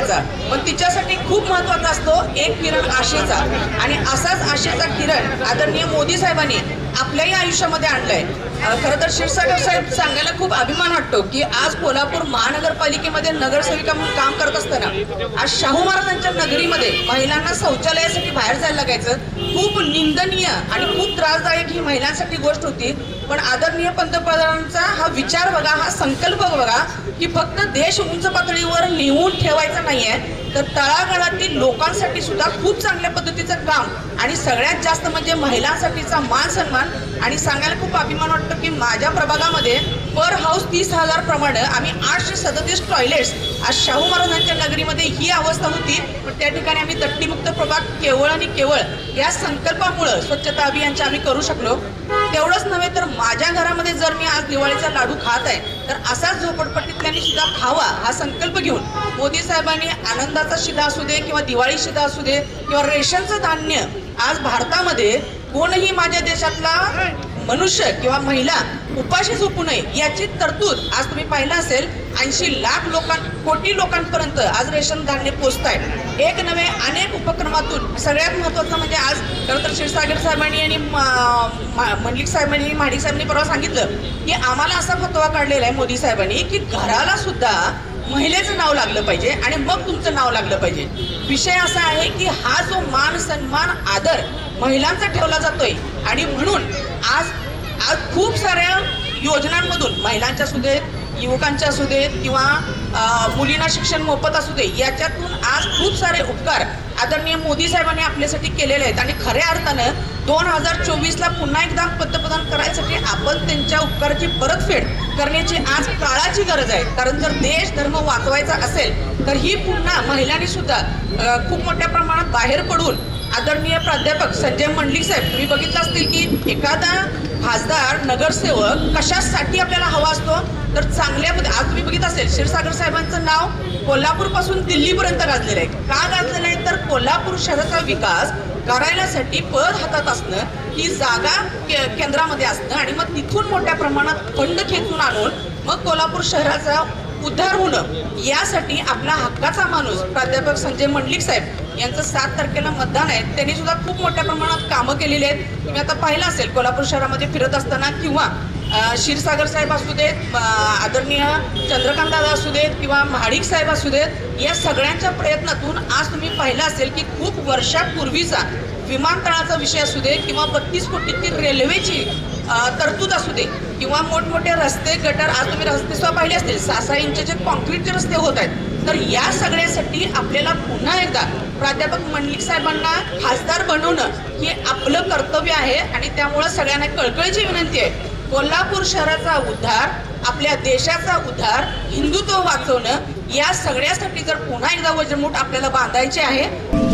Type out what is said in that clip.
करण्याचा. पण तिच्यासाठी खूप महत्त्वाचा असतो एक किरण आशेचा. आणि असाच आशेचा किरण आदरणीय मोदी साहेबांनी आपल्याही आयुष्यामध्ये आणलाय. खरं तर क्षीरसागर साहेब सांगायला खूप अभिमान वाटतो की आज कोल्हापूर महानगरपालिकेमध्ये नगरसेविका म्हणून काम करत असताना आज शाहू महाराजांच्या नगरीमध्ये महिलांना शौचालयासाठी बाहेर जायला लागायचं. खूप निंदनीय आणि खूप त्रासदायक ही महिलांसाठी गोष्ट होती. पण आदरणीय पंतप्रधानांचा हा विचार बघा हा संकल्प बघा की फक्त देश उंच पातळीवर नेऊन ठेवायचा नाहीये तर तळागाळातील लोकांसाठी सुद्धा खूप चांगल्या पद्धतीचं काम आणि सगळ्यात जास्त म्हणजे महिलांसाठीचा मान सन्मान आणि सांगायला खूप अभिमान वाटतो. की माझ्या प्रभागामध्ये पर हाऊस तीस हजार प्रमाणे आम्ही आठशे सदतीस टॉयलेट्स आज शाहू महाराजांच्या नगरीमध्ये ही अवस्था होती. पण त्या ठिकाणी आम्ही दट्टीमुक्त प्रभाग केवळ आणि केवळ या संकल्पामुळं स्वच्छता अभियानचे आम्ही करू शकलो. तेवढंच नव्हे तर माझ्या घरामध्ये जर मी आज दिवाळीचा लाडू खात आहे तर असाच झोपडपट्टीतल्याने सुद्धा खावा हा संकल्प घेऊन मोदी साहेबांनी आनंदाचा शिधा असू दे किंवा दिवाळी शिधा असू दे किंवा रेशनचं धान्य आज भारतामध्ये कोणही माझ्या देशातला मनुष्य किंवा महिला उपाशी झोपू नये याची तरतूद आज तुम्ही पाहिलं असेल. ऐंशी लाख लोकां कोटी लोकांपर्यंत आज रेशन धान्य पोचत आहे एक नव्हे अनेक उपक्रमातून सगळ्यात महत्त्वाचं म्हणजे आज खरं तर क्षीरसागर साहेबांनी आणि म- मा- मंडलिक साहेबांनी महाडिक साहेबांनी परवा सांगितलं की आम्हाला असा फतवा काढलेला आहे मोदी साहेबांनी की घराला सुद्धा महिलेचं नाव लागलं पाहिजे आणि मग तुमचं नाव लागलं पाहिजे. विषय असा आहे की हा जो मान सन्मान आदर महिलांचा ठेवला जातोय आणि म्हणून आज आज खूप साऱ्या योजनांमधून महिलांच्या सुद्धा युवकांच्या असू देत किंवा मुलींना शिक्षण मोफत असू दे याच्यातून आज खूप सारे उपकार आदरणीय मोदी साहेबांनी आपल्यासाठी केलेले आहेत. आणि खऱ्या अर्थानं दोन हजार चोवीसला पुन्हा एकदा पंतप्रधान करायसाठी आपण त्यांच्या उपकाराची परतफेड करण्याची आज काळाची गरज आहे. कारण जर देश धर्म वाचवायचा असेल तर ही पुन्हा महिलांनी सुद्धा खूप मोठ्या प्रमाणात बाहेर पडून आदरणीय प्राध्यापक संजय मंडलिक साहेब तुम्ही बघितलं असतील की एखादा खासदार नगरसेवक कशासाठी आपल्याला हवा तर चांगल्या आज तुम्ही बघित असेल क्षीरसागर साहेबांचं नाव कोल्हापूरपासून दिल्लीपर्यंत गाजलेलं आहे. का गाजलेलं आहे? तर कोल्हापूर शहराचा विकास करायलासाठी पद हातात असणं ही जागा के- केंद्रामध्ये असणं आणि मग तिथून मोठ्या प्रमाणात फंड खेचून आणून मग कोल्हापूर शहराचा उद्धार होणं यासाठी आपला हक्काचा माणूस प्राध्यापक संजय मंडलिक साहेब यांचं सात तारखेला मतदान आहे. त्यांनी सुद्धा खूप मोठ्या प्रमाणात कामं केलेली आहेत. तुम्ही आता पाहिलं असेल कोल्हापूर शहरामध्ये फिरत असताना किंवा क्षीरसागर साहेब असू देत आदरणीय चंद्रकांत दादा असू देत किंवा महाडिक साहेब असू देत या सगळ्यांच्या प्रयत्नातून आज तुम्ही पाहिलं असेल की खूप वर्षापूर्वीचा विमानतळाचा विषय असू दे किंवा बत्तीस कोटीची रेल्वेची तरतूद असू दे किंवा मोठमोठे रस्ते गटर आज तुम्ही रस्ते सुद्धा पाहिले असतील सहा सहा जे कॉन्क्रीटचे रस्ते होत आहेत तर या सगळ्यासाठी आपल्याला पुन्हा एकदा प्राध्यापक मंडलिक साहेबांना खासदार बनवणं हे आपलं कर्तव्य आहे आणि त्यामुळं सगळ्यांना कळकळीची विनंती आहे. कोल्हापूर शहराचा उद्धार आपल्या देशाचा उद्धार हिंदुत्व वाचवणं या सगळ्यासाठी जर पुन्हा एकदा वज्रमूठ आपल्याला बांधायचे आहे